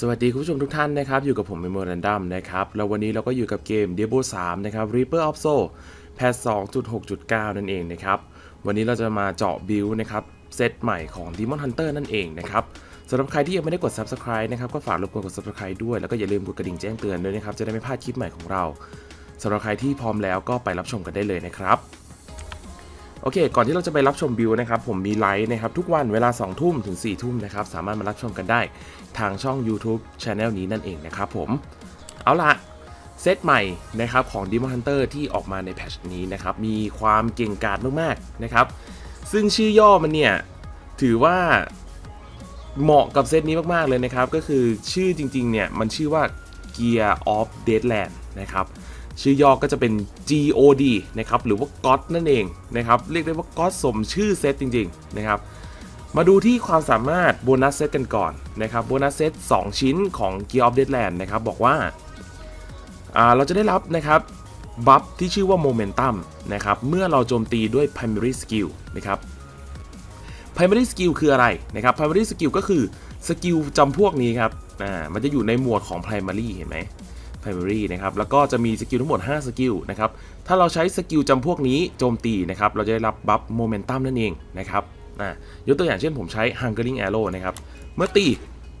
สวัสดีคุณผู้ชมทุกท่านนะครับ อยู่กับผมเมโมรันดัมนะครับ แล้ววันนี้เราก็อยู่กับเกม Diablo 3 นะครับ Reaper of Soul แพท2.6.9 นั่นเองนะครับ วันนี้เราจะมาเจาะบิลนะครับเซตใหม่ของ Demon Hunter นั่นเองนะครับสำหรับใครที่ยังไม่ได้กด Subscribe นะครับ ก็ฝากรบกวนกด Subscribe ด้วย แล้วก็อย่าลืมกดกระดิ่งแจ้งเตือนด้วยนะครับ จะได้ไม่พลาดคลิปใหม่ของเราสำหรับใครที่พร้อมแล้วก็ไปรับชมกันได้เลยนะครับ โอเค ก่อนที่เราจะไปรับชมบิวนะครับ ผมมีไลฟ์นะครับ ทุกวันเวลา 2 ทุ่มถึง 4 ทุ่มนะครับ สามารถมารับชมกันได้ทางช่อง YouTube c h anel นี้นั่นเองนะครับผม เอาละเซตใหม่นะครับของ Demon Hunter ที่ออกมาในแพทชนี้นะครับ มีความเก่งกาจมากๆนะครับ ซึ่งชื่อย่อมันเนี่ย ถือว่าเหมาะกับเซตนี้มากๆเลยนะครับ ก็คือชื่อจริงๆเนี่ย มันชื่อว่า Gear of Deadland นะครับ ชื่อย่อก็จะเป็น GOD นะครับหรือว่า God นั่นเองนะครับเรียกได้ว่า God สมชื่อเซตจริงๆนะครับมาดูที่ความสามารถโบนัสเซตกันก่อนนะครับโบนัสเซต2ชิ้นของ Gear of Deadland นะครับบอกว่าาเราจะได้รับนะครับบัฟที่ชื่อว่า Momentum นะครับเมื่อเราโจมตีด้วย Primary Skill นะครับ primary skill คืออะไรนะครับ primary skill ก็คือสกิลจำพวกนี้ครับอ่ามันจะอยู่ในหมวดของ primary เห็นไหม primary นะครับแล้วก็จะมีสกิลทั้งหมด 5 สกิลนะครับถ้าเราใช้สกิลจำพวกนี้โจมตีนะครับเราจะได้รับบัฟโมเมนตัมนั่นเองนะครับอ่ายกตัวอย่างเช่นผมใช้ hungering arrow นะครับเมื่อตี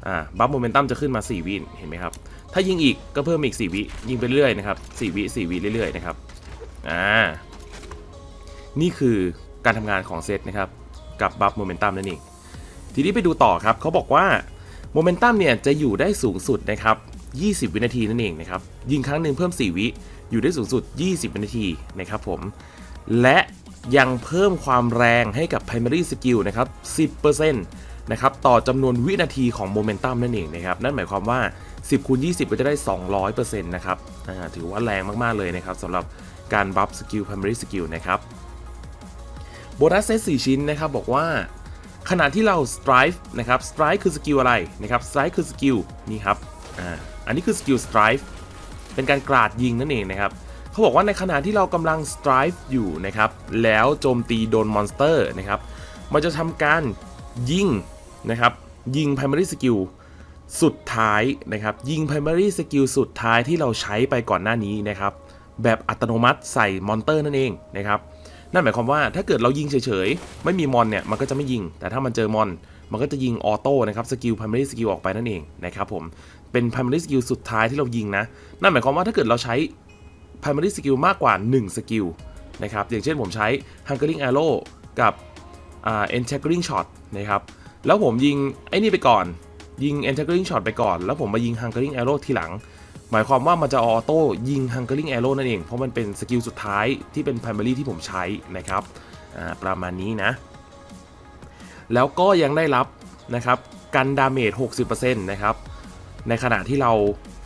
อ่าบัฟโมเมนตัมจะขึ้นมา 4 วิเห็นไหมครับถ้ายิงอีกก็เพิ่มอีก 4 วิยิงไปเรื่อยนะครับ4วิ4วิเรื่อยๆนะครับอ่านี่คือการทำงานของเซตนะครับกับบัฟโมเมนตัมนั่นเองทีนี้ไปดูต่อครับเขาบอกว่าโมเมนตัมเนี่ยจะอยู่ได้สูงสุดนะครับ 20 วินาทีนั่นเองนะครับ ยิงครั้งหนึ่งเพิ่ม 4 วิอยู่ได้สูงสุด 20 วินาทีนะครับผม และยังเพิ่มความแรงให้กับ primary skill นะครับ 10%นะครับต่อจำนวนวินาทีของโมเมนตัมนั่นเองนะครับ นั่นหมายความว่า 10คูณ20 ก็จะได้ 200%นะครับถือว่าแรงมากๆเลยนะครับสำหรับการบัฟสกิล primary skill นะครับโบนัสเซต4ชิ้นนะครับบอกว่าขณะที่เรา strive นะครับ strive คือสกิลอะไรนะครับ strive คือสกิลนี่ครับ อ่าอันนี้คือสกิล strive เป็นการกราดยิงนั่นเองนะครับเขาบอกว่าในขณะที่เรากำลัง strive อยู่นะครับแล้วโจมตีโดนมอนสเตอร์นะครับมันจะทำการยิงนะครับยิง primary skill สุดท้ายนะครับยิง primary skill สุดท้ายที่เราใช้ไปก่อนหน้านี้นะครับแบบอัตโนมัติใส่มอนเตอร์นั่นเองนะครับนั่นหมายความว่าถ้าเกิดเรายิงเฉยๆ ไม่มีมอนเนี่ยมันก็จะไม่ยิง แต่ถ้ามันเจอมอน มันก็จะยิงออโต้นะครับสกิล primary skill ออกไปนั่นเองนะครับผม เป็น primary skill สุดท้ายที่เรายิงนะ นั่นหมายความว่าถ้าเกิดเราใช้ primary skill มากกว่า 1 สกิลนะครับ อย่างเช่นผมใช้ hungering arrow กับอ่า enchantering shot นะครับ แล้วผมยิงไอ้นี่ไปก่อน ยิง enchantering shot ไปก่อน แล้วผมมายิง hungering arrow ทีหลัง หมายความว่ามันจะออโต้ยิง hungering arrow นั่นเอง เพราะมันเป็นสกิลสุดท้ายที่เป็น primary ที่ผมใช้นะครับประมาณนี้นะ แล้วก็ยังได้รับนะครับกันดาเมจ 60%นะครับ ในขณะที่เรา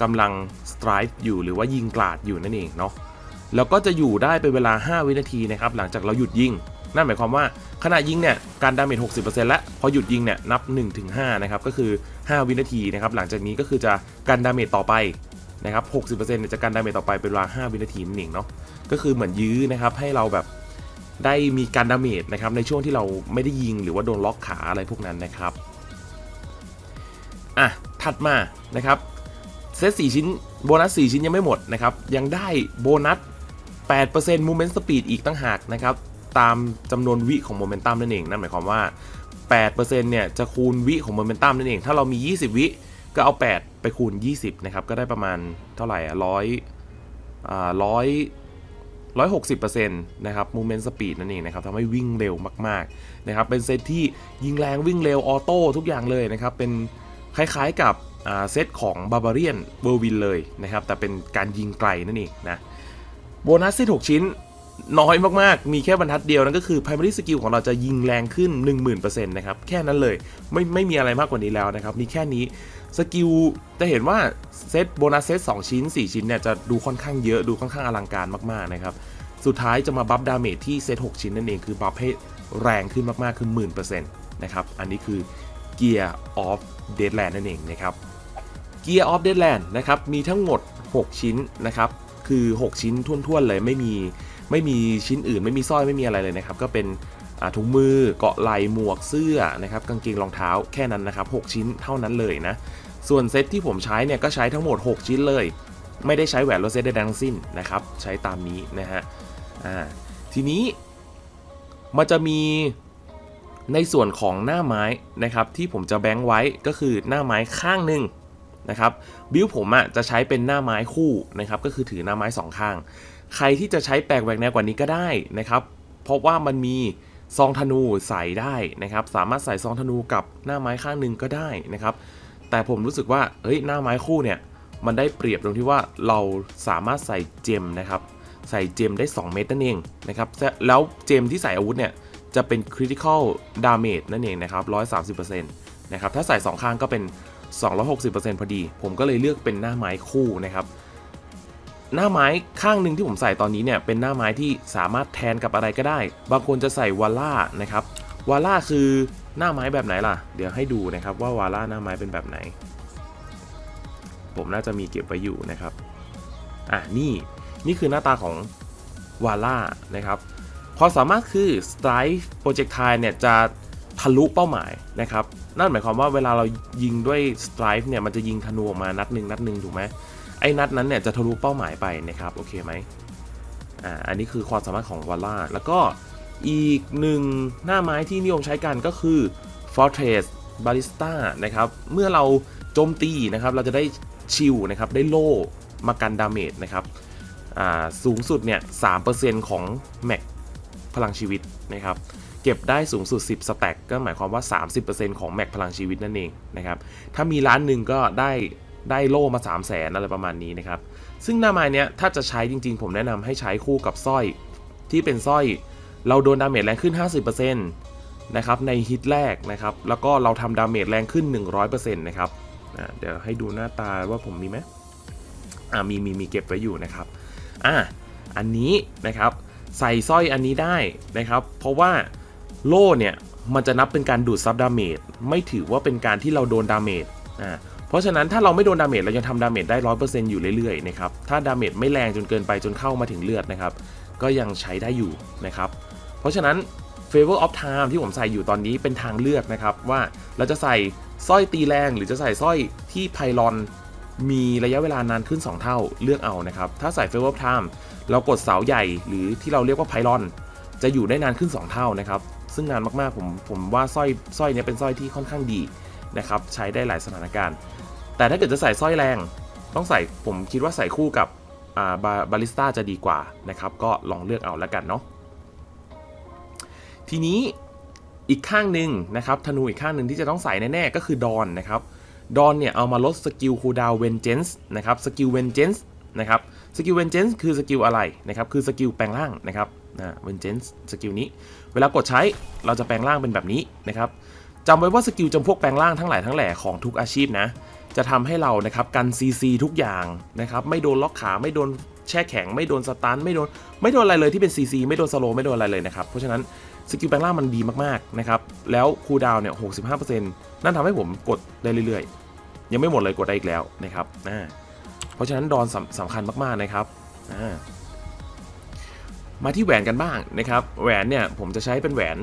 กำลัง strike อยู่หรือว่ายิงกลาดอยู่นั่นเองเนาะแล้วก็จะอยู่ได้เป็นเวลา 5 วินาทีนะครับหลังจากเราหยุดยิง นั่นหมายความว่าขณะยิงเนี่ยการดาเมจ60%แล้วพอหยุดยิงเนี่ยนับ 1-5นะครับก็คือ 5 วินาทีนะครับหลังจากนี้ก็คือจะการดาเมจต่อไปนะครับ60%เนี่ยจะการดาเมจต่อไปเป็นเวลา 5 วินาทีนั่นเองเนาะก็คือเหมือนยื้อนะครับให้เราแบบได้มีการดาเมจนะครับในช่วงที่เราไม่ได้ยิงหรือว่าโดนล็อกขาอะไรพวกนั้นนะครับอะ ถัดมานะครับเซต4ชิ้นโบนัส 4 ชิ้นยังไม่หมดนะครับ ยังได้โบนัส 8% Movement Speed อีกตั้งหากนะครับ ตามจำนวนวิของโมเมนตัมนั่นเอง นั่นหมายความว่า 8%เนี่ยจะคูณวิของโมเมนตัมนั่นเอง ถ้าเรามี 20 วิก็เอา 8 ไปคูณ 20 นะครับ ก็ได้ประมาณเท่าไหร่อะร้อยอ่าร้อยร้อยหกสิบเปอร์เซ็นต์นะครับ Movement Speed นั่นเองนะครับทำให้วิ่งเร็วมากๆนะครับ เป็นเซตที่ยิงแรงวิ่งเร็วออโต้ทุกอย่างเลยนะครับ เป็น คล้ายๆกับเซตของบาบาเรียนเวอร์วินเลยนะครับ แต่เป็นการยิงไกลนั่นเองนะโบนัสเซต6ชิ้นน้อยมากๆ มีแค่บรรทัดเดียวนั่นก็คือ primary skill ของเราจะยิงแรงขึ้น 10,000%นะครับ แค่นั้นเลย ไม่ไม่มีอะไรมากกว่านี้แล้วนะครับ มีแค่นี้ สกิลจะเห็นว่าเซตโบนัสเซต2ชิ้น 4 ชิ้นเนี่ยจะดูค่อนข้างเยอะ ดูค่อนข้างอลังการมากๆนะครับ สุดท้ายจะมาบัฟดาเมจที่เซต6ชิ้นนั่นเอง คือบัฟให้แรงขึ้นมากๆ คือ 10,000%นะครับ อันนี้คือ Gear of Deadland นั่นเองนะครับ Gear of Deadland นะครับมีทั้งหมด 6 ชิ้นนะครับคือ 6 ชิ้นท่วนๆเลยไม่มีไม่มีชิ้นอื่นไม่มีสร้อยไม่มีอะไรเลยนะครับ ก็เป็นถุงมือเกาะไหล่หมวกเสื้อนะครับกางเกงรองเท้าแค่นั้นนะครับ 6 ชิ้นเท่านั้นเลยนะ ส่วนเซตที่ผมใช้เนี่ยก็ใช้ทั้งหมด 6 ชิ้นเลย ไม่ได้ใช้แหวนโรเซตใดทั้งสิ้นนะครับ ใช้ตามนี้นะฮะทีนี้มันจะมี ในส่วนของหน้าไม้นะครับที่ผมจะแบงค์ไว้ก็คือหน้าไม้ข้างหนึ่งนะครับบิวผมอะ่ะจะใช้เป็นหน้าไม้คู่นะครับก็คือถือหน้าไม้สองข้าง ใครที่จะใช้แปลกแหวกแนวกว่านี้ก็ได้นะครับเพราะว่ามันมีซองธนูใส่ได้นะครับสามารถใส่ซองธนูกับหน้าไม้ข้างหนึ่งก็ได้นะครับแต่ผมรู้สึกว่าเฮ้ยหน้าไม้คู่เนี่ยมันได้เปรียบตรงที่ว่าเราสามารถใส่เจมนะครับใส่เจมได้ 2 เม็ดนั่นเองนะครับและแล้วเจมที่ใส่อาวุธเนี่ย จะเป็น critical damage นั่นเองนะครับ 130%นะครับ ถ้าใส่ 2 ข้างก็เป็น 260%พอดี ผมก็เลยเลือกเป็นหน้าไม้คู่นะครับ หน้าไม้ข้างหนึ่งที่ผมใส่ตอนนี้เนี่ยเป็นหน้าไม้ที่สามารถแทนกับอะไรก็ได้ บางคนจะใส่วาล่านะครับ วาล่าคือหน้าไม้แบบไหนล่ะ เดี๋ยวให้ดูนะครับว่าวาล่าหน้าไม้เป็นแบบไหน ผมน่าจะมีเก็บไว้อยู่นะครับ อะนี่นี่คือหน้าตาของวาล่านะครับ ความสามารถคือ Strike Projectile เนี่ยจะทะลุเป้าหมายนะครับ นั่นหมายความว่าเวลาเรายิงด้วย Strike เนี่ยมันจะยิงธนูออกมานัดหนึ่งนัดหนึ่งถูกไหมไอ้นัดนั้นเนี่ยจะทะลุเป้าหมายไปนะครับโอเคไหมอ่าอันนี้คือความสามารถของวาล่าแล้วก็อีกหนึ่งหน้าไม้ที่นิยมใช้กันก็คือ Fortress Ballista นะครับเมื่อเราโจมตีนะครับเราจะได้ชิลนะครับได้โล่มากันดาเมจนะครับอ่าสูงสุดเนี่ย3%ของแม็ก พลังชีวิตนะครับเก็บได้สูงสุด 10สแต็กก็หมายความว่า 30%ของแม็กพลังชีวิตนั่นเองนะครับถ้ามีล้านหนึ่งก็ได้ได้โล่มา 3 0 0แสนอะไรประมาณนี้นะครับซึ่งหน้าไม้เนี้ยถ้าจะใช้จริงๆ ผมแนะนำให้ใช้คู่กับสร้อยที่เป็นสร้อย เราโดนดาเมจแรงขึ้น 50%นะครับในฮิตแรกนะครับแล้วก็เราทำดาเมจแรงขึ้น 100%นะครับเดี๋ยวให้ดูหน้าตาว่าผมมีไหมอ่ามีมีมีเก็บไว้อยู่นะครับอ่าอันนี้นะครับ ใส่สร้อยอันนี้ได้นะครับ เพราะว่าโล่เนี่ยมันจะนับเป็นการดูดซับดาเมจไม่ถือว่าเป็นการที่เราโดนดาเมจอ่าเพราะฉะนั้นถ้าเราไม่โดนดาเมจเรายังทำดาเมจได้ร้อยเปอร์เซ็นต์อยู่เรื่อยๆนะครับถ้าดาเมจไม่แรงจนเกินไปจนเข้ามาถึงเลือดนะครับ ก็ยังใช้ได้อยู่นะครับ เพราะฉะนั้น Favor of Time ที่ผมใส่อยู่ตอนนี้เป็นทางเลือกนะครับ ว่าเราจะใส่สร้อยตีแรงหรือจะใส่สร้อยที่ไพลอน มีระยะเวลานานขึ้น 2 เท่าเลือกเอานะครับ ถ้าใส่ Favor Time เรากดเสาใหญ่หรือที่เราเรียกว่าไพลอน จะอยู่ได้นานขึ้น 2 เท่านะครับ ซึ่งนานมากๆผมผมว่าสร้อยสร้อยนี้เป็นสร้อยที่ค่อนข้างดีนะครับใช้ได้หลายสถานการณ์ แต่ถ้าเกิดจะใส่สร้อยแรง ต้องใส่ผมคิดว่าใส่คู่กับอ่าบาบาลิสต้าจะดีกว่านะครับ ก็ลองเลือกเอาแล้วกันเนาะทีนี้อีกข้างหนึ่งนะครับธนูอีกข้างหนึ่งที่จะต้องใส่แน่ๆก็คือดอนนะครับ ดอนเนี่ยเอามาลดสกิลคูดาวเวนเจนส์นะครับสกิลเวนเจนส์นะครับสกิลเวนเจนส์คือสกิลอะไรนะครับคือสกิลแปลงร่างนะครับนะเวนเจนส์สกิลนี้ เวลากดใช้เราจะแปลงร่างเป็นแบบนี้นะครับจำไว้ว่าสกิลจำพวกแปลงร่างทั้งหลายทั้งแหล่ของทุกอาชีพนะจะทำให้เรานะครับกัน CC ทุกอย่างนะครับไม่โดนล็อกขาไม่โดนแช่แข็ง ไม่โดนสตันไม่โดนไม่โดนอะไรเลยที่เป็น CC ไม่โดนสโลไม่โดนอะไรเลยนะครับเพราะฉะนั้น สกิลแปลงร่างมันดีมากๆนะครับ แล้วคูลดาวน์เนี่ย65%นั่นทำให้ผมกดได้เรื่อยๆ ยังไม่หมดเลยกดได้อีกแล้วนะครับอ่าเพราะฉะนั้นดอนสำสำคัญมากๆนะครับอ่ามาที่แหวนกันบ้างนะครับ แหวนเนี่ยผมจะใช้เป็นแหวน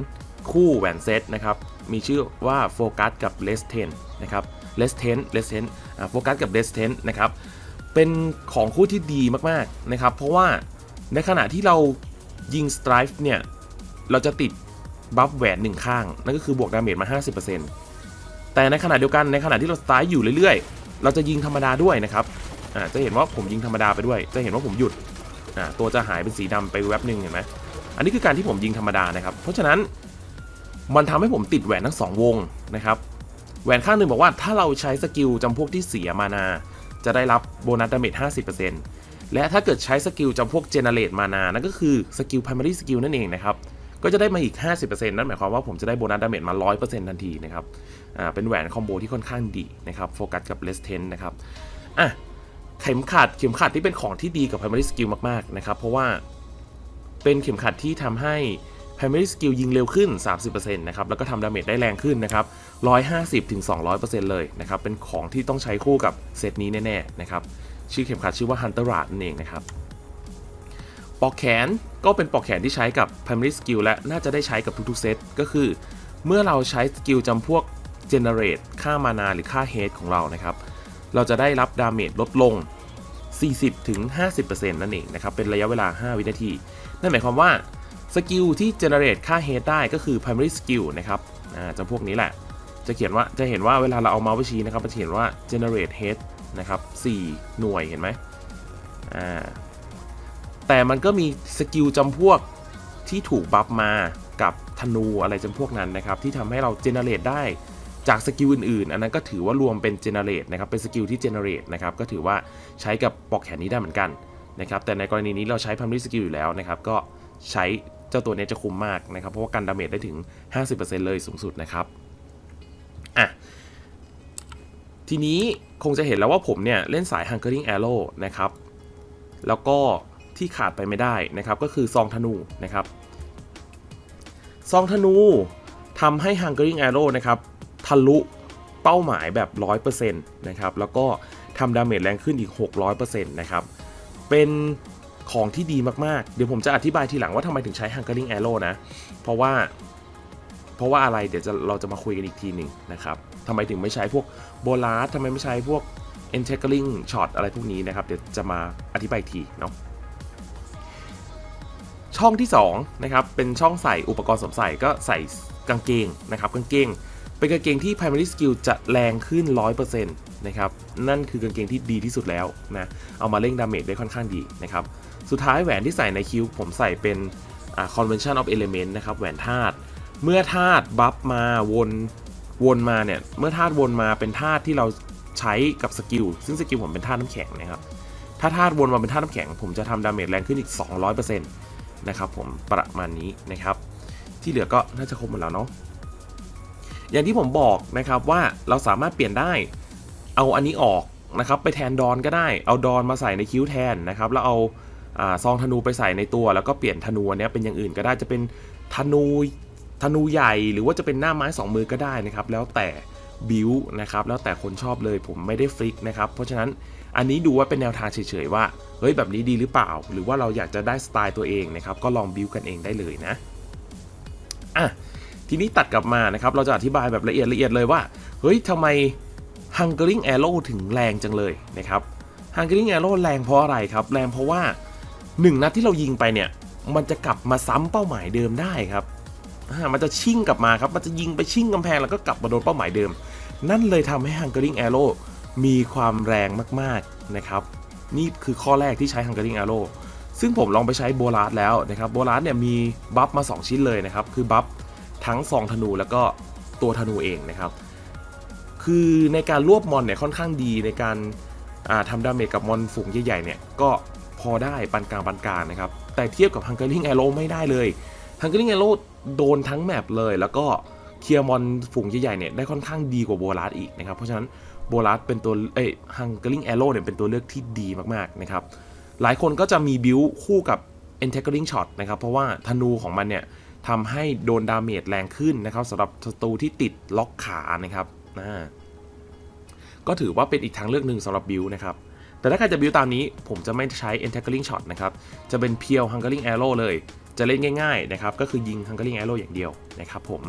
คู่แหวนเซตนะครับ มีชื่อว่าโฟกัสกับเลสเทนนะครับเลสเทนเลสเทนโฟกัสกับเลสเทนนะครับ เป็นของคู่ที่ดีมากๆนะครับ เพราะว่าในขณะที่เรายิงสไตร์เนี่ย เราจะติดบัฟแหวนหนึ่งข้าง นั่นก็คือบวกดาเมจมา 50%แต่ในขณะเดียวกันในขณะที่เราสไตร์อยู่เรื่อยๆ เราจะยิงธรรมดาด้วยนะครับจะเห็นว่าผมยิงธรรมดาไปด้วย จะเห็นว่าผมหยุดตัวจะหายเป็นสีดำไปแวบหนึ่งเห็นไหมอันนี้คือการที่ผมยิงธรรมดานะครับ เพราะฉะนั้นมันทำให้ผมติดแหวนทั้งสองวงนะครับ แหวนข้างหนึ่งบอกว่าถ้าเราใช้สกิลจำพวกที่เสียมานา จะได้รับโบนัสดาเมจ50%และถ้าเกิดใช้สกิลจำพวกเจเนเรตมานา นั่นก็คือสกิล primary skill นั่นเองนะครับ ก็จะได้มาอีก 50%นั่นหมายความว่าผมจะได้โบนัสดาเมจมา 100%ทันทีนะครับอ่าเป็นแหวนคอมโบที่ค่อนข้างดีนะครับโฟกัสกับ Less Ten นะครับอะเข็มขัดเข็มขัดที่เป็นของที่ดีกับ primary skill มากๆนะครับเพราะว่าเป็นเข็มขัดที่ทำให้ primary skill ยิงเร็วขึ้น 30%นะครับ แล้วก็ทำดาเมจได้แรงขึ้นนะครับ 150ถึง200%เลยนะครับ เป็นของที่ต้องใช้คู่กับเซตนี้แน่ ๆ นะครับ ชื่อเข็มขัดชื่อว่า Hunter Rad นั่นเองนะครับ ปอกแขนก็เป็นปอกแขนที่ใช้กับ primary skill และน่าจะได้ใช้กับทุกๆเซตก็คือ เมื่อเราใช้สกิลจำพวก generate ค่ามานาหรือค่า head ของเรานะครับ เราจะได้รับดาเมจลดลง 40-50%นั่นเองนะครับ เป็นระยะเวลา 5 วินาที นั่นหมายความว่าสกิลที่ generate ค่า head ได้ก็คือ primary skill นะครับอ่าจะพวกนี้แหละ จะเขียนว่าจะเห็นว่าเวลาเราเอาเมาส์ไปชี้นะครับมันจะเขียนว่า generate head นะครับ 4 หน่วยเห็นไหมอ่า แต่มันก็มีสกิลจำพวกที่ถูกบัฟมากับธนูอะไรจำพวกนั้นนะครับ ที่ทำให้เรา generate ได้จากสกิลอื่นๆ อันนั้นก็ถือว่ารวมเป็น generate นะครับ เป็นสกิลที่ generate นะครับ ก็ถือว่าใช้กับปอกแขนนี้ได้เหมือนกันนะครับ แต่ในกรณีนี้เราใช้ primary skill อยู่แล้วนะครับ ก็ใช้เจ้าตัวนี้จะคุ้มมากนะครับ เพราะว่ากันดาเมจได้ถึง 50%เลยสูงสุดนะครับ อะ ทีนี้คงจะเห็นแล้วว่าผมเนี่ย เล่นสาย Hunkering Arrow นะครับ แล้วก็ ที่ขาดไปไม่ได้นะครับ ก็คือซองธนูนะครับซองธนูทำให้ Hunkering Arrow นะครับทะลุเป้าหมายแบบ 100%นะครับแล้วก็ทำดาเมจแรงขึ้นอีก 600%นะครับเป็นของที่ดีมาก ๆ เดี๋ยวผมจะอธิบายทีหลังว่าทำไมถึงใช้ Hunkering Arrow นะ เพราะว่าเพราะว่าอะไรเดี๋ยวจะเราจะมาคุยกันอีกทีหนึ่งนะครับทำไมถึงไม่ใช้พวกโบลาร์ทำไมไม่ใช้พวก e n t e g r i n g shot อะไรพวกนี้นะครับ เดี๋ยวจะมาอธิบายทีเนาะ ช่องที่2นะครับเป็นช่องใส่อุปกรณ์สวมใส่ก็ใส่กางเกงนะครับกางเกง เป็นกางเกงที่ primary skill จะแรงขึ้น 100%นะครับนั่นคือกางเกงที่ดีที่สุดแล้วนะเอามาเร่งดาเมจได้ค่อนข้างดีนะครับสุดท้ายแหวนที่ใส่ในคิวผมใส่เป็นอ่า convention of element นะครับแหวนธาตุเมื่อธาตุบัฟมาวนวนมาเนี่ยเมื่อธาตุวนมาเป็นธาตุที่เราใช้กับสกิลซึ่งสกิลผมเป็นธาตุน้ำแข็งนะครับถ้าธาตุวนมาเป็นธาตุน้ำแข็ง ผมจะทำดาเมจแรงขึ้นอีก 200%น นะครับผมประมาณนี้นะครับ ที่เหลือก็น่าจะครบหมดแล้วเนาะอย่างที่ผมบอกนะครับว่าเราสามารถเปลี่ยนได้ เอาอันนี้ออกนะครับ ไปแทนดอนก็ได้เอาดอนมาใส่ในคิ้วแทนนะครับ แล้วเอาอซองธนูไปใส่ในตัว แล้วก็เปลี่ยนธนูเนี้ยเป็นอย่างอื่นก็ได้จะเป็นธนูธนูใหญ่หรือว่าจะเป็นหน้าไม้สองมือก็ได้นะครับ แล้วแต่บิวนะครับแล้วแต่คนชอบเลยผมไม่ได้ฟิกนะครับ เพราะฉะนั้น อันนี้ดูว่าเป็นแนวทางเฉยๆว่าเฮ้ยแบบนี้ดีหรือเปล่า หรือว่าเราอยากจะได้สไตล์ตัวเองนะครับก็ลองบิวกันเองได้เลยนะอะทีนี้ตัดกลับมานะครับเราจะอธิบายแบบละเอียดละเอียดเลยว่าเฮ้ยทำไม Hungering Arrow ถึงแรงจังเลยนะครับ Hungering Arrow แรงเพราะอะไรครับแรงเพราะว่า 1 นัดที่เรายิงไปเนี่ยมันจะกลับมาซ้ำเป้าหมายเดิมได้ครับอ่ามันจะชิ่งกลับมาครับ มันจะยิงไปชิ่งกำแพงแล้วก็กลับมาโดนเป้าหมายเดิม นั่นเลยทำให้ Hungering Arrow มีความแรงมากๆนะครับ นี่คือข้อแรกที่ใช้ Hungering Arrow ซึ่งผมลองไปใช้โบลาร์แล้วนะครับโบลาร์เนี่ยมีบัฟมา 2 ชิ้นเลยนะครับ คือบัฟทั้งซองธนูแล้วก็ตัวธนูเองนะครับ คือในการรวบมอนเนี่ยค่อนข้างดีในการาทำดาเมจกับมอนฝูงใหญ่ๆเนี่ยก็พอได้ปานกลางปานกลางนะครับ แต่เทียบกับ Hungering Arrow ไม่ได้เลย Hungering Arrow โดนทั้งแมปเลย แล้วก็เคลียร์มอนฝูงใหญ่ๆเนี่ยได้ค่อนข้างดีกว่าโบลาร์อีกนะครับ เพราะฉะนั้น โบลาร์ดเป็นตัวเอ้ย Hungering Arrow เนี่ยเป็นตัวเลือกที่ดีมากๆนะครับหลายคนก็จะมีบิวคู่กับ e n t e g r i n g Shot นะครับ เพราะว่าธนูของมันเนี่ยทำให้โดนดาเมจแรงขึ้นนะครับสำหรับศัตรูที่ติดล็อกขานะครับอ่าก็ถือว่าเป็นอีกทางเลือกหนึ่งสำหรับบิวนะครับ แต่ถ้าใครจะบิวตามนี้ ผมจะไม่ใช้ e n t e g r i n g Shot นะครับ จะเป็นเพียว Hungering Arrow เลย จะเล่นง่ายๆนะครับ ก็คือยิง Hungering Arrow อย่างเดียวนะครับผม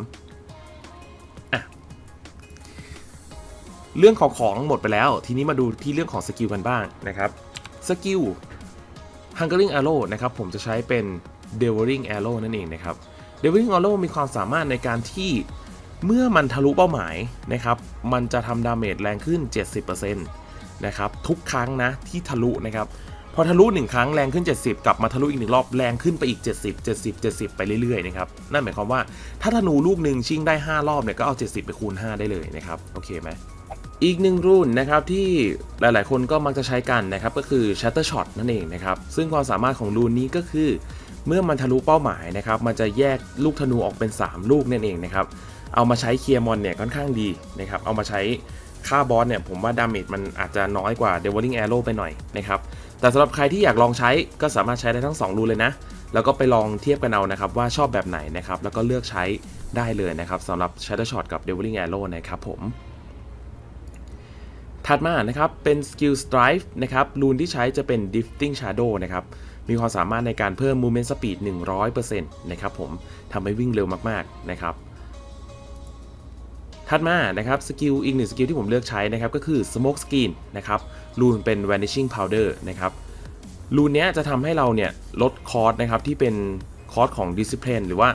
เรื่องของของหมดไปแล้ว ทีนี้มาดูที่เรื่องของสกิลกันบ้างนะครับสกิล Hungering Arrow นะครับผมจะใช้เป็น Devouring Arrow นั่นเองนะครับ Devouring Arrow มีความสามารถในการที่เมื่อมันทะลุเป้าหมายนะครับมันจะทำดาเมจแรงขึ้น 70%นะครับทุกครั้งนะที่ทะลุนะครับพอทะลุ 1 ครั้งแรงขึ้น 70 กลับมาทะลุอีกหนึ่งรอบแรงขึ้นไปอีก 70 70 70 ไปเรื่อยๆนะครับนั่นหมายความว่าถ้าธนูลูกหนึ่งชิงได้ 5 รอบเนี่ยก็เอา 70 ไปคูณ 5 ได้เลยนะครับโอเคไหม อีกหนึ่งรุ่นนะครับที่หลายๆ คนก็มักจะใช้กันนะครับก็คือ Shatter Shot นั่นเองนะครับซึ่งความสามารถของรุ่นนี้ก็คือ เมื่อมันทะลุเป้าหมายนะครับมันจะแยกลูกธนูออกเป็น 3 ลูกนั่นเองนะครับเอามาใช้เคลียร์มอนเนี่ยค่อนข้างดีนะครับเอามาใช้ฆ่าบอสเนี่ยผมว่าดาเมจมันอาจจะน้อยกว่า Devouring Arrow ไปหน่อยนะครับแต่สำหรับใครที่อยากลองใช้ก็สามารถใช้ได้ทั้ง 2 รูเลยนะ แล้วก็ไปลองเทียบกันเอานะครับว่าชอบแบบไหนนะครับแล้วก็เลือกใช้ได้เลยนะครับสำหรับ Shatter Shot กับ Devouring Arrow นะครับผม ถัดมานะครับเป็น Skill Strife นะครับรูนที่ใช้จะเป็น Drifting Shadow นะครับมีความสามารถในการเพิ่ม Movement Speed 100%นะครับผมทำให้วิ่งเร็วมากๆนะครับถัดมานะครับสกิลอีกหนึ่งสกิลที่ผมเลือกใช้นะครับก็คือ smoke screen นะครับรูนเป็น vanishing powder นะครับรูนเนี้ยจะทำให้เราเนี่ยลดคอร์สนะครับที่เป็นคอร์สของ discipline หรือว่า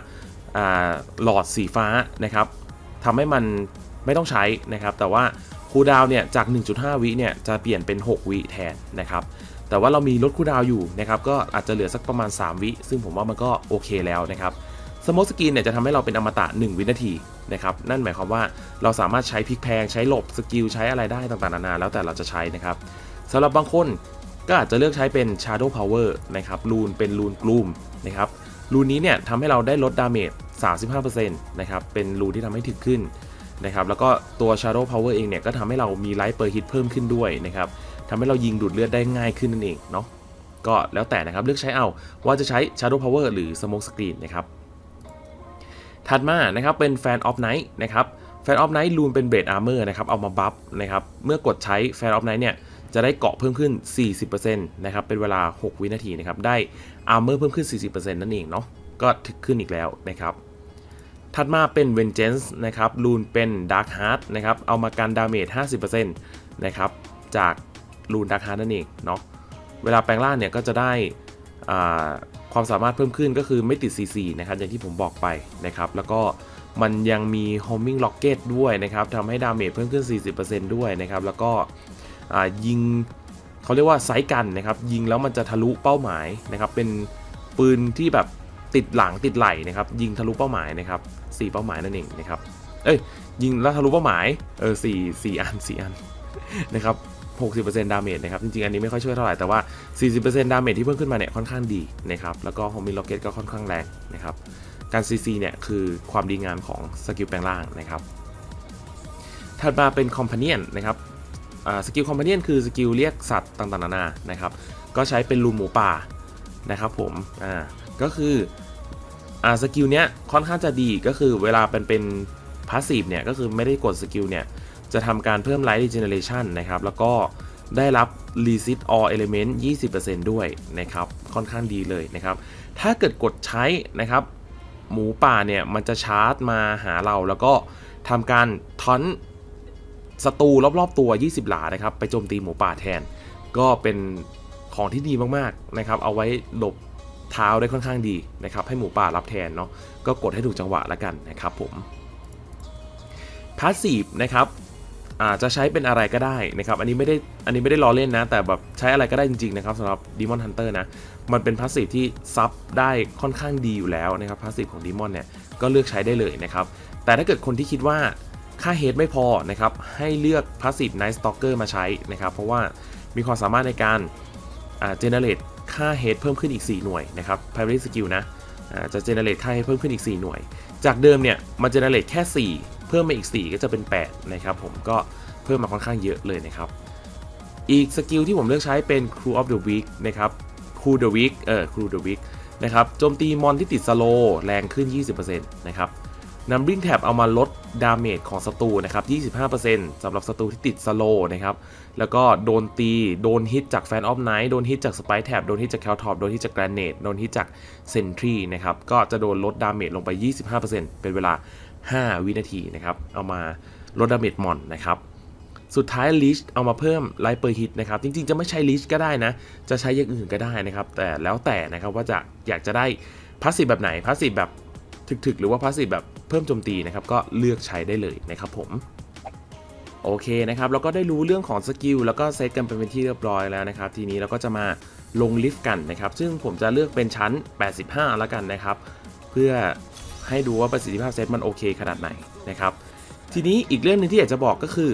หลอดสีฟ้านะครับทำให้มันไม่ต้องใช้นะครับ แต่ว่า คูดาวเนี่ยจาก 1.5 วิเนี่ยจะเปลี่ยนเป็น 6 วิแทนนะครับ แต่ว่าเรามีลดคูดาวอยู่นะครับก็อาจจะเหลือสักประมาณ 3 วิ ซึ่งผมว่ามันก็โอเคแล้วนะครับสโมสกินเนี่ยจะทำให้เราเป็นอมตะ 1 วินาทีนะครับนั่นหมายความว่าเราสามารถใช้พลิกแพงใช้หลบสกิลใช้อะไรได้ต่างๆนานาแล้วแต่เราจะใช้นะครับสำหรับบางคนก็อาจจะเลือกใช้เป็น Shadow Power นะครับรูนเป็นรูนกลุ่มนะครับรูนนี้เนี่ยทำให้เราได้ลดดาเมจ35%นะครับเป็นรูนที่ทำให้ถึกขึ้น นะครับแล้วก็ตัว Shadow Power เองเนี่ยก็ทำให้เรามีไลท์เปอร์ฮิตเพิ่มขึ้นด้วยนะครับทำให้เรายิงดูดเลือดได้ง่ายขึ้นนั่นเองเนาะก็แล้วแต่นะครับเลือกใช้เอาว่าจะใช้ Shadow Power หรือ Smoke Screen นะครับถัดมานะครับเป็น Fan of Night นะครับ Fan of Night รูนเป็นเบรดอาร์เมอร์นะครับเอามาบัฟนะครับเมื่อกดใช้ Fan of Night เนี่ยจะได้เกาะเพิ่มขึ้น 40%นะครับเป็นเวลา 6 วินาทีนะครับได้อาร์เมอร์เพิ่มขึ้น 40%นั่นเองเนาะก็ถึกขึ้นอีกแล้วนะครับ ถัดมาเป็น Vengeance นะครับรูนเป็น Dark Heart นะครับเอามากันดาเมจ 50%นะครับจากรูน Dark Heart นั่นเองเนาะเวลาแปลงร่างเนี่ยก็จะได้อ่าความสามารถเพิ่มขึ้นก็คือไม่ติด CC นะครับอย่างที่ผมบอกไปนะครับแล้วก็มันยังมี Homing Rocket ด้วยนะครับทำให้ดาเมจเพิ่มขึ้น 40%ด้วยนะครับแล้วก็อ่ายิงเขาเรียกว่าไซกันนะครับยิงแล้วมันจะทะลุเป้าหมายนะครับเป็นปืนที่แบบ ติดหลังติดไหล่นะครับยิงทะลุเป้าหมายนะครับ4เป้าหมายนั่นเองนะครับเอ้ยยิงแล้วทะลุเป้าหมายเออสี่สี่อันสี่อันนะครับ60%ดาเมจนะครับจริงๆ อันนี้ไม่ค่อยช่วยเท่าไหร่แต่ว่า 40%ดาเมจที่เพิ่มขึ้นมาเนี่ยค่อนข้างดีนะครับแล้วก็ h o m i n Rocket ก็ค่อนข้างแรงนะครับการ CC เนี่ยคือความดีงามของสกิลแปลงร่างนะครับถัดมาเป็น Companion นะครับสกิล Companion คือสกิลเรียกสัตว์ต่างๆนานานะครับก็ใช้เป็นลูนหมูป่านะครับผมอ่า ก็คืออ่าสกิลเนี้ยค่อนข้างจะดีก็คือเวลาเป็นเป็นพาสซีฟเนี่ยก็คือไม่ได้กดสกิลเนี่ยจะทำการเพิ่ม Light Regeneration นะครับ แล้วก็ได้รับ Reset All Element 20%ด้วยนะครับ ค่อนข้างดีเลยนะครับ ถ้าเกิดกดใช้นะครับ หมูป่าเนี่ยมันจะชาร์จมาหาเรา แล้วก็ทำการทอนศัตรูรอบๆตัว 20 หลานะครับ ไปโจมตีหมูป่าแทน ก็เป็นของที่ดีมากๆนะครับ เอาไว้หลบ เท้าได้ค่อนข้างดีนะครับให้หมูป่ารับแทนเนาะก็กดให้ถูกจังหวะแล้วกันนะครับผมพาสซีฟนะครับอาจจะใช้เป็นอะไรก็ได้นะครับ อันนี้ไม่ได้ อันนี้ไม่ได้ล้อเล่นนะ แต่แบบใช้อะไรก็ได้จริงๆนะครับสำหรับ Demon Hunter นะ มันเป็นพาสซีฟที่ซับได้ค่อนข้างดีอยู่แล้วนะครับพาสซีฟของ Demon เนี่ย ก็เลือกใช้ได้เลยนะครับ แต่ถ้าเกิดคนที่คิดว่าค่าเฮดไม่พอนะครับ ให้เลือกพาสซีฟ Night Stalker มาใช้นะครับ เพราะว่ามีความสามารถในการอ่า generate ค่าเฮดเพิ่มขึ้นอีก 4 หน่วยนะครับ primary skill นะจะ generate ค่าเฮดเพิ่มขึ้นอีก 4 หน่วย จากเดิมเนี่ยมัน generate แค่ 4 เพิ่มมาอีก 4 ก็จะเป็น 8 นะครับผมก็เพิ่มมาค่อนข้างเยอะเลยนะครับ อีกสกิลที่ผมเลือกใช้เป็น Crew of the Week นะครับ Crew the Week เออ Crew the Week นะครับ โจมตีมอนที่ติดสโลแรงขึ้น 20%นะครับ Numbering Tab เอามาลดดาเมจของศัตรูนะครับ 25%สำหรับศัตรูที่ติดสโลนะครับ แล้วก็โดนตี โดนฮิตจากแฟนออฟไนท์โดนฮิตจากสไปแท็บโดนฮิตจากแคลท็อปโดนฮิตจากแกรนเนตโดนฮิตจากเซนทรีนะครับ ก็จะโดนลดดาเมจลงไป 25%เป็นเวลา 5 วินาทีนะครับ เอามาลดดาเมจมอนนะครับ สุดท้ายลิชเอามาเพิ่มไลท์เปอร์ฮิตนะครับ จริงๆ จะไม่ใช้ลิชก็ได้นะ จะใช้อย่างอื่นก็ได้นะครับ แต่แล้วแต่นะครับว่าจะอยากจะได้พาสซีฟแบบไหน พาสซีฟแบบถึกๆ หรือว่าพาสซีฟแบบ เพิ่มโจมตีนะครับก็เลือกใช้ได้เลยนะครับผมโอเคนะครับเราก็ได้รู้เรื่องของสกิลแล้วก็เซตกันไปเป็นที่เรียบร้อยแล้วนะครับ ทีนี้เราก็จะมาลงลิฟต์กันนะครับ ซึ่งผมจะเลือกเป็นชั้น 85 แล้วกันนะครับ เพื่อให้ดูว่าประสิทธิภาพเซตมันโอเคขนาดไหนนะครับ ทีนี้อีกเรื่องหนึงที่อยากจะบอกก็คือ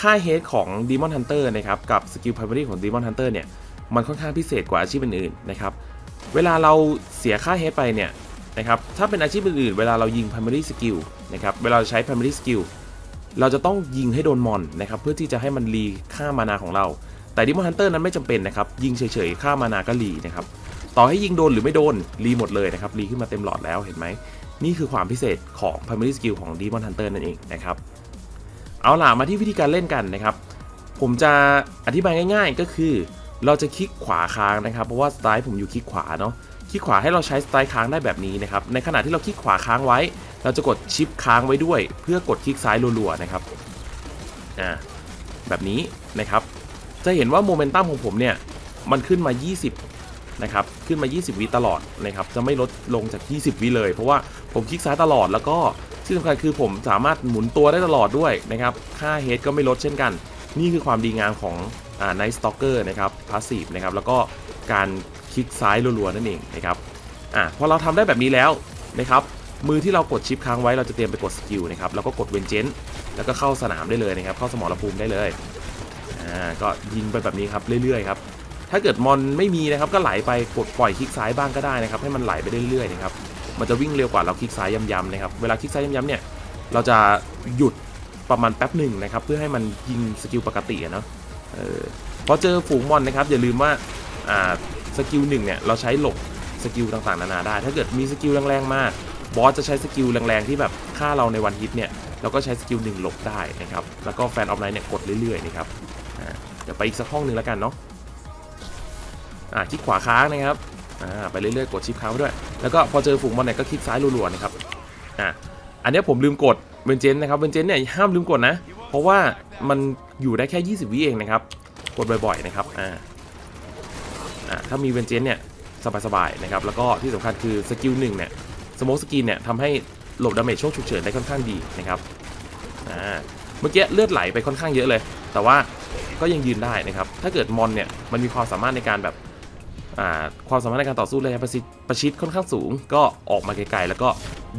ค่าเฮดของ Demon Hunter นะครับ กับสกิล Primary ของ Demon Hunter เนี่ย มันค่อนข้างพิเศษกว่าอาชีพอื่นๆนะครับ เวลาเราเสียค่าเฮดไปเนี่ย นะครับถ้าเป็นอาชีพอื่นๆเวลาเรายิง Primary Skill นะครับเวลาเราใช้ Primary Skill เราจะต้องยิงให้โดนมอนนะครับเพื่อที่จะให้มันรีค่ามานาของเรา แต่ Demon Hunter นั้นไม่จำเป็นนะครับยิงเฉยๆค่ามานาก็รีนะครับต่อให้ยิงโดนหรือไม่โดนรีหมดเลยนะครับรีขึ้นมาเต็มหลอดแล้วเห็นไหมนี่คือความพิเศษของ Primary Skill ของ Demon Hunter นั่นเองนะครับเอาล่ะมาที่วิธีการเล่นกันนะครับ ผมจะอธิบายง่ายๆก็คือ เราจะคลิกขวาค้างนะครับ เพราะว่าสไตล์ผมอยู่คลิกขวาเนาะ คลิกขวาให้เราใช้สไตล์ค้างได้แบบนี้นะครับ ในขณะที่เราคลิกขวาค้างไว้ เราจะกดชิปค้างไว้ด้วย เพื่อกดคลิกซ้ายรัวๆนะครับ อ่า แบบนี้นะครับ จะเห็นว่าโมเมนตัมของผมเนี่ย มันขึ้นมา 20 นะครับ ขึ้นมา 20 วิตลอดนะครับ จะไม่ลดลงจาก 20 วิเลย เพราะว่าผมคลิกซ้ายตลอด แล้วก็ที่สำคัญคือผมสามารถหมุนตัวได้ตลอดด้วยนะครับ ค่าเฮดก็ไม่ลดเช่นกัน นี่คือความดีงามของอ่า Night Stalker นะครับพาสซีฟนะครับ แล้วก็การ คลิกซ้ายรัวๆนั่นเองนะครับอะพอเราทำได้แบบนี้แล้วนะครับมือที่เรากดชิปค้างไว้เราจะเตรียมไปกดสกิลนะครับแล้วก็กดเวนเจนแล้วก็เข้าสนามได้เลยนะครับเข้าสมรภูมิได้เลยอ่าก็ยิงไปแบบนี้ครับเรื่อยๆครับถ้าเกิดมอนไม่มีนะครับก็ไหลไปกดปล่อยคลิกซ้ายบ้างก็ได้นะครับให้มันไหลไปเรื่อยๆนะครับมันจะวิ่งเร็วกว่าเราคลิกซ้ายย้ำๆนะครับเวลาคลิกซ้ายย้ำๆเนี่ยเราจะหยุดประมาณแป๊บหนึ่งนะครับเพื่อให้มันยิงสกิลปกติอะเนาะเออพอเจอฝูงมอนนะครับอย่าลืมว่าอ่า สกิลหนึ่งเนี่ยเราใช้หลบสกิลต่างๆนานาได้ ถ้าเกิดมีสกิลแรงๆมากบอสจะใช้สกิลแรงๆที่แบบฆ่าเราในวันฮิตเนี่ยเราก็ใช้สกิลหนึ่งหลบได้นะครับแล้วก็แฟนออฟไลน์เนี่ยกดเรื่อยๆนะครับเดี๋ยวไปอีกสักห้องหนึ่งแล้วกันเนาะอ่าคลิกขวาค้างนะครับอ่าไปเรื่อยๆกดชิปค้างไว้ด้วย แล้วก็พอเจอฝูงมอนเนี่ยก็คลิกซ้ายรัวๆนะครับอ่าอันนี้ผมลืมกดเวนเจนนะครับเวนเจนเนี่ยห้ามลืมกดนะ เพราะว่ามันอยู่ได้แค่ 20 วิเองนะครับ กดบ่อยๆนะครับอ่า อ่าถ้ามีเวนเจนเนี่ยสบายๆนะครับแล้วก็ที่สำคัญคือสกิลหนึ่งเนี่ยสโมกสกินเนี่ยทำให้หลบดาเมจช่วงฉุกเฉินได้ค่อนข้างดีนะครับอ่าเมื่อกี้เลือดไหลไปค่อนข้างเยอะเลย แต่ว่าก็ยังยืนได้นะครับ ถ้าเกิดมอนเนี่ยมันมีความสามารถในการแบบอ่าความสามารถในการต่อสู้ระยะประชิดประชิดค่อนข้างสูง ก็ออกมาไกลๆแล้วก็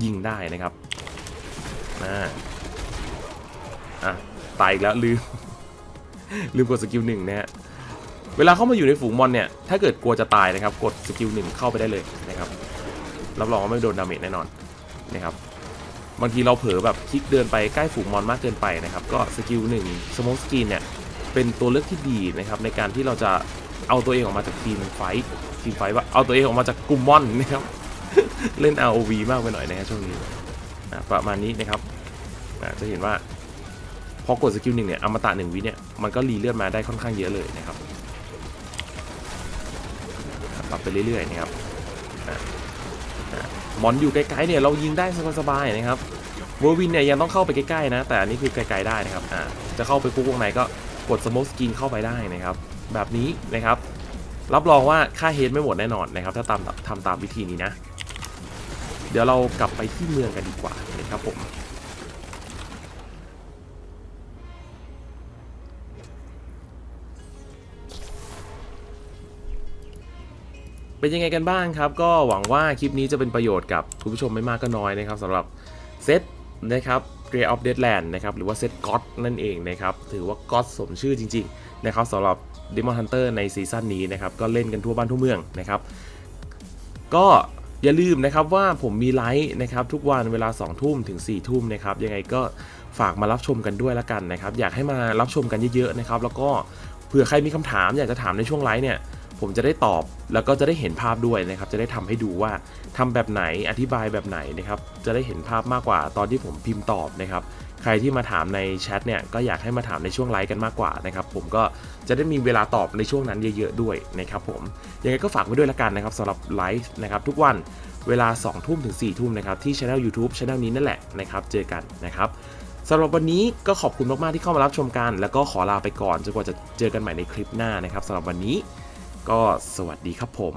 ยิงได้นะครับอ่าอะตายอีกแล้วลืมลืมกดสกิลหนึ่งนะฮะ เวลาเข้ามาอยู่ในฝูงมอนเนี่ย ถ้าเกิดกลัวจะตายนะครับ กดสกิลหนึ่งเข้าไปได้เลยนะครับ รับรองว่าไม่โดนดาเมจแน่นอนนะครับ บางทีเราเผลอแบบคลิกเดินไปใกล้ฝูงมอนมากเกินไปนะครับ ก็สกิลหนึ่งสโมกสกินเนี่ยเป็นตัวเลือกที่ดีนะครับในการที่เราจะเอาตัวเองออกมาจากทีมไฟท์ทีมไฟท์ว่าเอาตัวเองออกมาจากกลุ่มมอนนะครับ เล่น ROV มากไปหน่อยนะครับช่วงนี้อะประมาณนี้นะครับจะเห็นว่าพอกดสกิลหนึ่งเนี่ยอมตะหนึ่งวิเนี่ยมันก็รีเลือดมาได้ค่อนข้างเยอะเลยนะครับ ปรับไปเรื่อยๆนะครับมอนอยู่ไกลๆเนี่ยเรายิงได้สบายๆนะครับเวอร์วินเนี่ยยังต้องเข้าไปใกล้ๆนะ แต่อันนี้คือไกลๆได้นะครับอะจะเข้าไปปุ๊กวงไหนก็กดสโมกสกินเข้าไปได้นะครับ แบบนี้นะครับ รับรองว่าค่าเฮดไม่หมดแน่นอนนะครับ ถ้าตามทำตามวิธีนี้นะ เดี๋ยวเรากลับไปที่เมืองกันดีกว่านะครับผม เป็นยังไงกันบ้างครับ ก็หวังว่าคลิปนี้จะเป็นประโยชน์กับคุณผู้ชมไม่มากก็น้อยนะครับสำหรับเซตนะครับ Grey of Deadland นะครับหรือว่าเซตก็ d นั่นเองนะครับถือว่าก็ d สมชื่อจริงๆนะครับสำหรับ Demon Hunter ในซีซั่นนี้นะครับก็เล่นกันทั่วบ้านทั่วเมืองนะครับก็อย่าลืมนะครับว่าผมมีไลฟ์นะครับทุกวันเวลา 2 ทุ่มถึง 4 ทุ่มนะครับยังไงก็ฝากมารับชมกันด้วยละกันนะครับอยากให้มารับชมกันเยอะๆนะครับแล้วก็เผื่อใครมีคำถามอยากจะถามในช่วงไลฟ์เนี่ย ผมจะได้ตอบแล้วก็จะได้เห็นภาพด้วยนะครับ จะได้ทำให้ดูว่าทำแบบไหนอธิบายแบบไหนนะครับ จะได้เห็นภาพมากกว่าตอนที่ผมพิมพ์ตอบนะครับ ใครที่มาถามในแชทเนี่ยก็อยากให้มาถามในช่วงไลฟ์กันมากกว่านะครับ ผมก็จะได้มีเวลาตอบในช่วงนั้นเยอะๆด้วยนะครับผมยังไงก็ฝากไว้ด้วยละกันนะครับสำหรับไลฟ์นะครับทุกวันเวลา 2 ทุ่มถึง 4 ทุ่มนะครับที่ channel YouTube channel นี้นั่นแหละนะครับเจอกันนะครับสำหรับวันนี้ก็ขอบคุณมากๆที่เข้ามารับชมกัน แล้วก็ขอลาไปก่อนจนกว่าจะเจอกันใหม่ในคลิปหน้านะครับสำหรับวันนี้ ก็สวัสดีครับผม